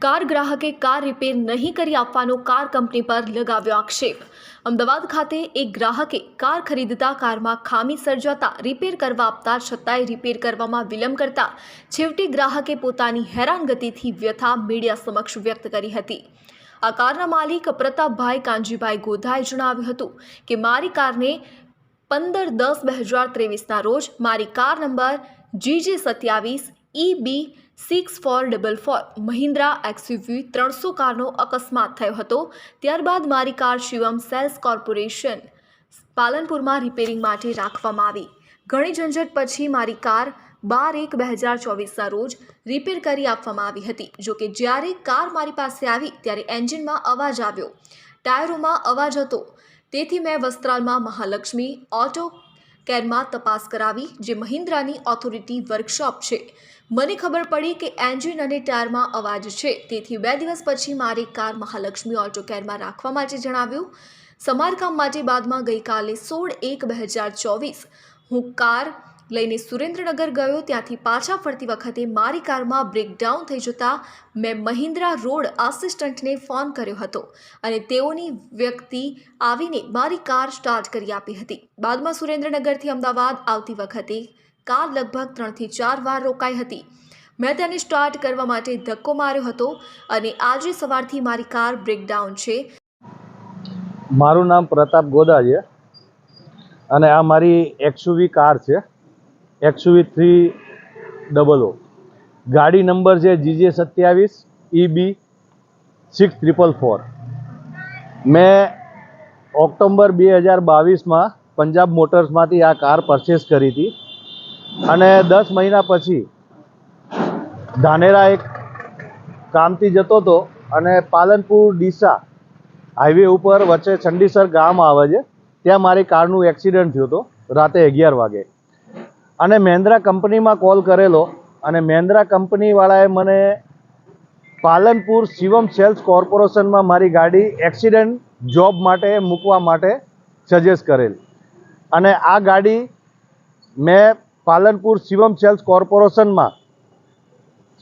Car ગ્રાહકે car repair નહીં કરી આપવાનો કાર કંપની પર લગાવ્યો આક્ષેપ. અમદાવાદ ખાતે એક ગ્રાહકે કાર ખરીદતા કારમાં ખામી સર્જાતા રિપેર કરવા આપતા છતાંય રિપેર કરવામાં વિલંબ કરતા છેવટે ગ્રાહકે પોતાની હેરાનગતિથી વ્યથા મીડિયા સમક્ષ વ્યક્ત કરી હતી. આ કારના માલિક પ્રતાપભાઈ કાંજીભાઈ ગોધાએ જણાવ્યું હતું કે, મારી કારને પંદર દસ બે હજાર ત્રેવીસના રોજ મારી કાર નંબર જીજે સત્યાવીસ E B six four double four Mahindra XUV ત્રણસો કારનો અકસ્માત થયો હતો. ત્યારબાદ મારી કાર શિવમ સેલ્સ કોર્પોરેશન પાલનપુરમાં રિપેરિંગ માટે રાખવામાં આવી. ઘણી ઝંઝટ પછી મારી કાર બાર એક બે હજાર ચોવીસના રોજ રિપેર કરી આપવામાં આવી હતી. જોકે જ્યારે કાર મારી પાસે આવી ત્યારે એન્જિનમાં અવાજ આવ્યો. ટાયરોમાં અવાજ હતો. તેથી મેં વસ્ત્રાલમાં મહાલક્ષ્મી, ઓટો કેરમાં તપાસ કરાવી જે મહિન્દ્રાની ઓથોરિટી વર્કશોપ છે. મને ખબર પડી કે એન્જિન અને ટાયરમાં અવાજ છે. તેથી બે દિવસ પછી મારી કાર મહાલક્ષ્મી ઓટો કેરમાં રાખવા માટે જણાવ્યું. સમારકામ માટે બાદમાં ગઈકાલે સોળ એક બે હજાર ચોવીસ હું કાર લઈને સુરેન્દ્રનગર ગયો, ત્યાંથી પાછા ફરતી વખતે મારી કારમાં બ્રેકડાઉન થઈ જતાં મેં મહિન્દ્રા રોડ આસિસ્ટન્ટને ફોન કર્યો હતો અને તેઓની વ્યક્તિ આવીને મારી કાર સ્ટાર્ટ કરી આપી હતી. બાદમાં સુરેન્દ્રનગરથી અમદાવાદ આવતી વખતે કાર લગભગ ત્રણથી ચાર વાર રોકાઈ હતી. મેં તેને સ્ટાર્ટ કરવા માટે ધક્કો માર્યો હતો અને આજે સવારથી મારી કાર બ્રેકડાઉન છે. મારું નામ પ્રતાપ ગોદા છે અને આ મારી એક્સયુવી કાર છે. એક્સયુવી થ્રી ડબલ ઓ ગાડી નંબર છે જીજે સત્યાવીસ ઈબી સિક્સ ત્રિપલ ફોર મેં ઓક્ટોબર બે હજાર બાવીસમાં પંજાબ મોટર્સમાંથી આ કાર પરચેસ કરી હતી. અને દસ મહિના પછી ધાનેરા એક કામથી જતો હતો અને પાલનપુર ડીસા હાઈવે ઉપર વચ્ચે ચંડીસર ગામ આવે છે, ત્યાં મારી કારનું એક્સિડન્ટ થયો હતો, રાતે અગિયાર વાગે. અને મહેન્દ્રા કંપનીમાં કોલ કરેલો. અને મહેન્દ્રા કંપનીવાળાએ મને પાલનપુર શિવમ સેલ્સ કોર્પોરેશનમાં મારી ગાડી એક્સિડન્ટ જોબ માટે મૂકવા માટે સજેસ્ટ કરેલ. અને આ ગાડી મેં પાલનપુર શિવમ સેલ્સ કોર્પોરેશનમાં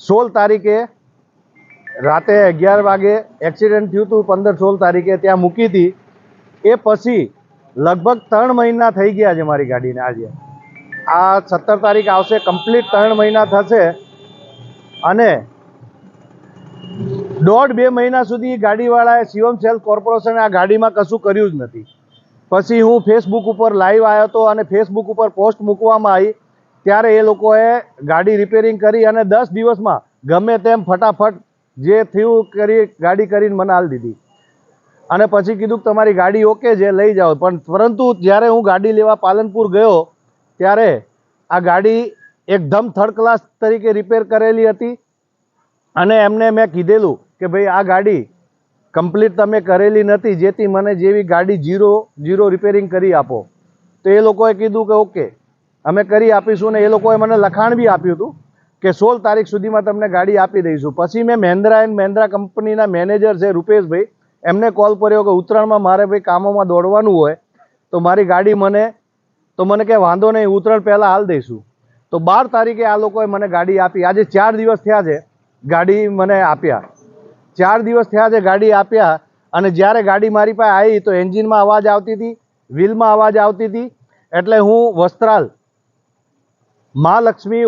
સોળ તારીખે રાતે અગિયાર વાગે એક્સિડન્ટ થયું હતું, પંદર સોળ તારીખે ત્યાં મૂકી હતી. એ પછી લગભગ ત્રણ મહિના થઈ ગયા છે મારી ગાડીને આજે. આ સત્તર તારીખ આવશે કમ્પ્લીટ ત્રણ મહિના થશે. અને દોઢ બે મહિના સુધી ગાડીવાળાએ શિવમ સેલ કોર્પોરેશને આ ગાડીમાં કશું કર્યું જ નથી. પછી હું ફેસબુક ઉપર લાઈવ આવ્યો હતો અને ફેસબુક ઉપર પોસ્ટ મૂકવામાં આવી. ત્યારે એ લોકોએ ગાડી રિપેરિંગ કરી અને દસ દિવસમાં ગમે તેમ ફટાફટ જે થયું કરી, ગાડી કરીને મને હાલ દીધી. અને પછી કીધું કે તમારી ગાડી ઓકે છે, લઈ જાઓ. પણ પરંતુ જ્યારે હું ગાડી લેવા પાલનપુર ગયો ત્યારે આ ગાડી એકદમ થર્ડ ક્લાસ તરીકે રિપેર કરેલી હતી. અને એમને મેં કીધેલું કે ભાઈ, આ ગાડી કમ્પ્લીટ તમે કરેલી નથી, જેથી મને જેવી ગાડી જીરો જીરો રિપેરિંગ કરી આપો. તો એ લોકોએ કીધું કે ઓકે અમે કરી આપીશું ને એ લોકોએ મને લખાણ બી આપ્યું હતું કે સોળ તારીખ સુધીમાં તમને ગાડી આપી દઈશું. પછી મેં મહેન્દ્રા એન્ડ મહેન્દ્રા કંપનીના મેનેજર છે રૂપેશભાઈ, એમને કોલ કર્યો કે ઉત્તરાયણમાં મારે ભાઈ કામોમાં દોડવાનું હોય, તો મારી ગાડી મને તો મને કે વાંધો નહીં ઉત્તરાયણ પહેલાં હાલ દઈશું. તો બાર તારીખે આ લોકોએ મને ગાડી આપી. આજે ચાર દિવસ થયા છે ગાડી મને આપ્યા. ચાર દિવસ થયા છે ગાડી આપ્યા અને જ્યારે ગાડી મારી પાસે આવી તો એન્જિનમાં અવાજ આવતી હતી, વ્હીલમાં અવાજ આવતી હતી. એટલે હું વસ્ત્રાલ મહાલક્ષ્મી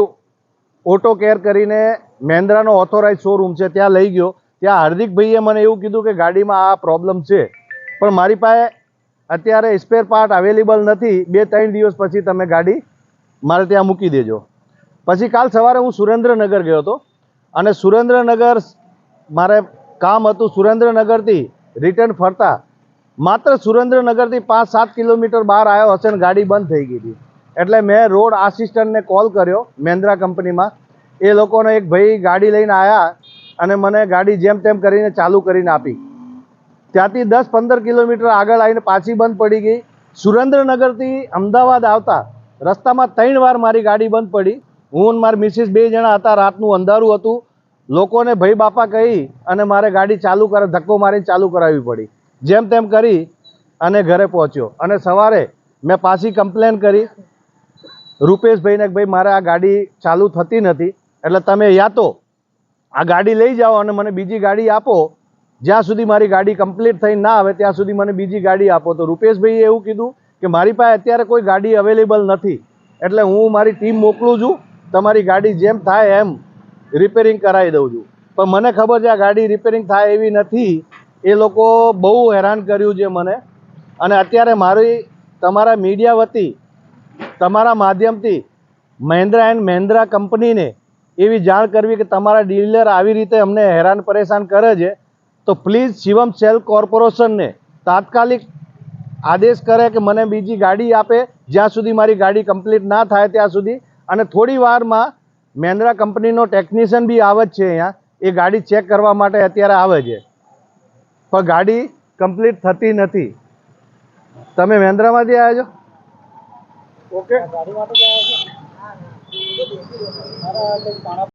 ઓટો કેર કરીને મહેન્દ્રાનો ઓથોરાઇઝ શોરૂમ છે, ત્યાં લઈ ગયો. ત્યાં હાર્દિકભાઈએ મને એવું કીધું કે ગાડીમાં આ પ્રોબ્લેમ છે. પણ મારી પાસે અત્યારે સ્પેર પાર્ટ અવેલેબલ નથી. બે, ત્રણ દિવસ પછી તમે ગાડી મારે ત્યાં મૂકી દેજો. પછી કાલ સવારે હું સુરેન્દ્રનગર ગયો હતો. અને સુરેન્દ્રનગર મારે કામ હતું સુરેન્દ્રનગરથી રિટર્ન ફરતા. માત્ર સુરેન્દ્રનગરથી પાંચ, સાત કિલોમીટર બહાર આવ્યો હશે ને ગાડી બંધ થઈ ગઈ હતી. એટલે મેં રોડ આસિસ્ટન્ટને કોલ કર્યો મહેન્દ્રા કંપનીમાં. એ લોકોને એક ભાઈ ગાડી લઈને આવ્યા અને મને ગાડી જેમ તેમ કરીને ચાલુ કરીને આપી. ત્યાંથી દસ પંદર કિલોમીટર આગળ આવીને પાછી બંધ પડી ગઈ. સુરેન્દ્રનગરથી અમદાવાદ આવતા રસ્તામાં ત્રણ વાર મારી ગાડી બંધ પડી. હું મારી મિસિસ બે જણા હતા, રાતનું અંધારું હતું. લોકોને ભાઈ બાપા કહી અને મારે ગાડી ચાલુ કરે, ધક્કો મારીને ચાલુ કરાવવી પડી. જેમ તેમ કરી અને ઘરે પહોંચ્યો. અને સવારે મેં પાછી કમ્પ્લેન કરી. રૂપેશભાઈને કે ભાઈ, મારે આ ગાડી ચાલુ થતી નથી. એટલે તમે યા તો આ ગાડી લઈ જાઓ અને મને બીજી ગાડી આપો. જ્યાં સુધી મારી ગાડી કમ્પ્લીટ થઈ ના આવે, ત્યાં સુધી મને બીજી ગાડી આપો. તો રૂપેશભાઈએ એવું કીધું કે મારી પાસે અત્યારે કોઈ ગાડી અવેલેબલ નથી, એટલે હું મારી ટીમ મોકલું છું, તમારી ગાડી જેમ થાય એમ રિપેરિંગ કરાવી દઉં છું. પણ મને ખબર છે આ ગાડી રિપેરિંગ થાય એવી નથી, એ લોકો બહુ હેરાન કર્યું છે મને. અને અત્યારે મારી, તમારા મીડિયા વતી, તમારા માધ્યમથી મહેન્દ્રા એન્ડ મહેન્દ્રા કંપનીને એવી જાણ કરવી કે તમારા ડીલર આવી રીતે અમને હેરાન પરેશાન કરે છે તો પ્લીઝ શિવમ સેલ કોર્પોરેશનને તાત્કાલિક આદેશ કરે કે મને બીજી ગાડી આપે, જ્યાં સુધી મારી ગાડી કમ્પ્લીટ ના થાય ત્યાં સુધી. અને થોડી વારમાં મહેન્દ્રા કંપનીનો ટેકનિશિયન બી આવે જ છે અહીંયા. એ ગાડી ચેક કરવા માટે અત્યારે આવે છે. પણ ગાડી કમ્પ્લીટ થતી નથી. તમે મહેન્દ્રામાંથી આવ્યા છો? ઓકે.